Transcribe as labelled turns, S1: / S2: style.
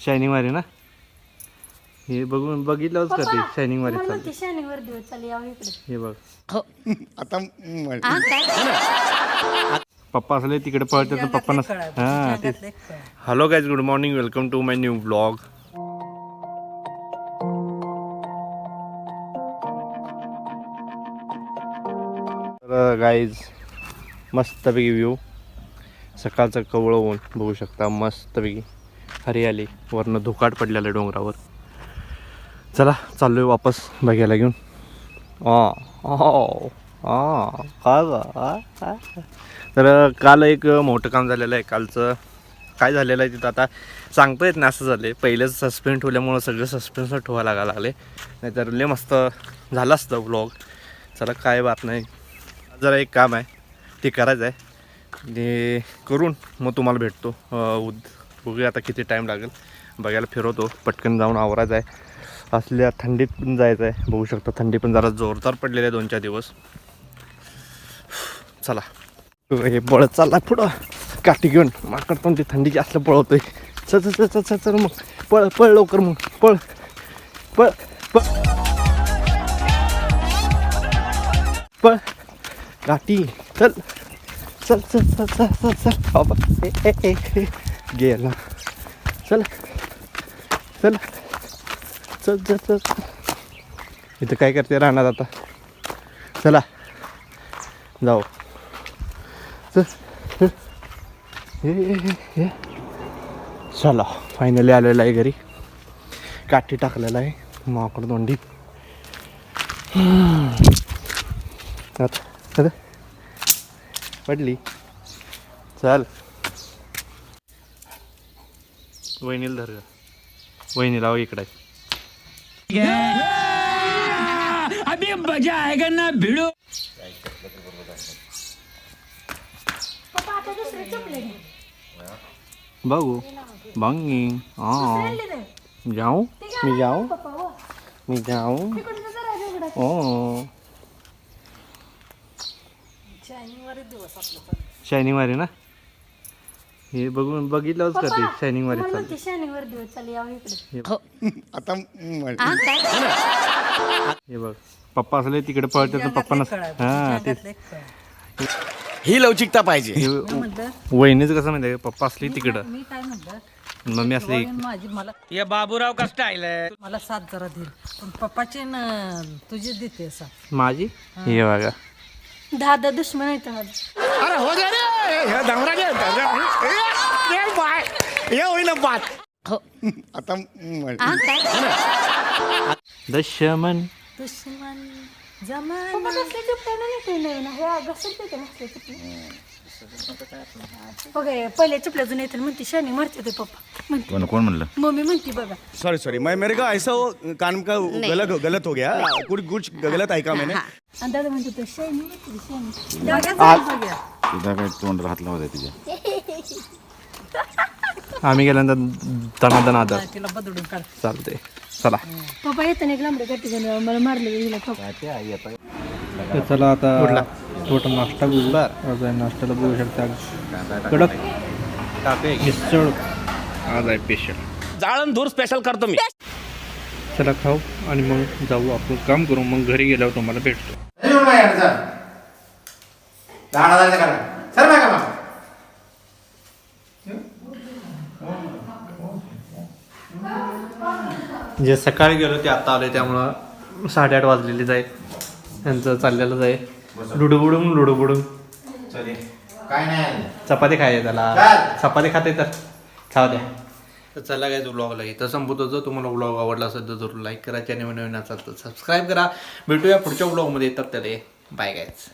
S1: Shining वारी ना? हे बघून बघितलंच का ते शायनिंग वारी
S2: म्हणते शनिवार दिवस चाल यावं इकडे.
S1: हे बघ.
S3: आता म-
S1: पप्पा असले तिकडे पळतात तर पप्पा नस हां तेच. Hello guys good morning welcome to my new blog तर गाईज मस्तपैकी व्ह्यू सकाळचं कवळं ऊन बघू शकता मस्तपैकी हरियाली वरनं धुकाट पडलेलं आहे डोंगरावर. चला चाललोय वापस बघायला घेऊन. आ हो का तर काल एक मोठं काम झालेलं आहे कालचं. काय झालेलं आहे तिथं आता? सांगता येत नाही असं झालं आहे पहिलेच सस्पेंड ठेवल्यामुळं सगळं सस्पेन्सवर ठेवायला लागा लागले. नाहीतर लय मस्त झालं असतं ब्लॉग चला काय बात नाही. जरा एक काम आहे ते करायचं आहे ते करून मग तुम्हाला भेटतो. उद बघूया आता किती टाईम लागेल. बघायला फिरवतो. पटकन जाऊन आवरायचं आहे असल्या थंडीत पण जायचं आहे बघू शकता थंडी पण जरा जोरदार पडलेली आहे दोन चार दिवस. चला. हे पळत चालला पुढं. काठी घेऊन. माकड पण ती थंडी जास्त पळवतोय. चल चल चल चल चल मग. पळ पळ लवकर मग. पळ. पळ पळ. पळ. काठी. चल. चल चल चल चल चल चल. हो बाबा ए, ए, गेला. चल. चल. चल चल चल इथं काय करते राहणार आता? चला. जाऊ. चल. हे, हे, चला. फायनली आलेलं आहे घरी. काठी टाकलेला आहे. माकड दोंडी आता. पडली. चल. वहिनीला धर. वहिनीला हो इकडे.
S2: पप्पा आता दुसरे चपले घे.
S1: बघू. बंगी. हां. जाऊ.
S2: घ्या
S1: मी जाऊ.
S2: हो.
S1: मी जाऊ.
S2: तिकडचं जरा वेगळं.
S1: ओ शायनिंग वारी ना? हे बघून बघितलंच का ते शायनिंग
S2: म्हणते शनिवार दिवस चाल यावं इकडे.
S3: आता म-
S1: हे बघ पप्पा असले तिकडे पळतात तर पप्पा नस हां तेच.
S3: ही लवचिकता पाहिजे.
S1: हे वहिनीच कसं माहिती आहे का? पप्पा असली तिकडं.
S4: मी काय म्हणलं
S1: मम्मी असली
S4: माझी मला या बाबूराव का स्टाईल आहे? मला साथ जरा देईल पण पप्पाचे न तुझे देते साथ.
S1: माझी? हे बघा.
S2: दादा दुश्मन आहे तर
S3: अरे हो दे रे. हे घे ए, ए, बाय. हे. होईल बात आता म-
S1: दशमन.
S4: दुश्मन जमान.
S2: पप्पा कसले चपले नाही ते नवीन हे घसरते ते नसले चपले बघा चपल्या येतील म्हणते शनी मरते ते पप्पा. म्हणते.
S5: कौन कौन म्हणलं?
S2: मम्मी म्हणते बघा.
S3: सॉरी सॉरी मैं मेरे का ऐसा वो कान का गलत हो गलत हो गया? कुछ कुछ गलत ऐका मैंने.
S2: आणि दादा म्हणते तो शनी मरते शनी दादा
S5: तुझा काय तोंड हात लावत आहे तुझ्या?
S1: आम्ही गेल्यानंतर दनादन आदर.
S4: तिला काढ.
S1: चालते चला.
S2: पप्पा येताना एक लांबडे गट्टी झाली मला मारले गेला पप्पा
S1: तर चला आता थोडा नाश्ता बघू आज आहे नाश्त्याला बघू शकता. कडक मिसळ. आज आहे स्पेशल
S3: जाळण धूर स्पेशल करतो मी.
S1: चला खाऊ आणि मग जाऊ आपण. काम करू मग घरी गेल्यावर तुम्हाला भेटतो. जे सकाळी गेलो ते आता आले त्यामुळं साडेआठ वाजलेलीच आहे त्यांचं चाललेलंच आहे लुडू बुडून लुडू बुडून
S5: काय नाही
S1: चपाती खायची त्याला चपाती खाते तर. खाऊ द्या. तर चला काय ब्लॉगला इथं संपवतो. जर तुम्हाला ब्लॉग आवडला असेल तर जरूर लाईक करा. चॅनल नवीन असाल तर सबस्क्राईब करा. भेटूया पुढच्या ब्लॉगमध्ये तर त्याला बाय गायच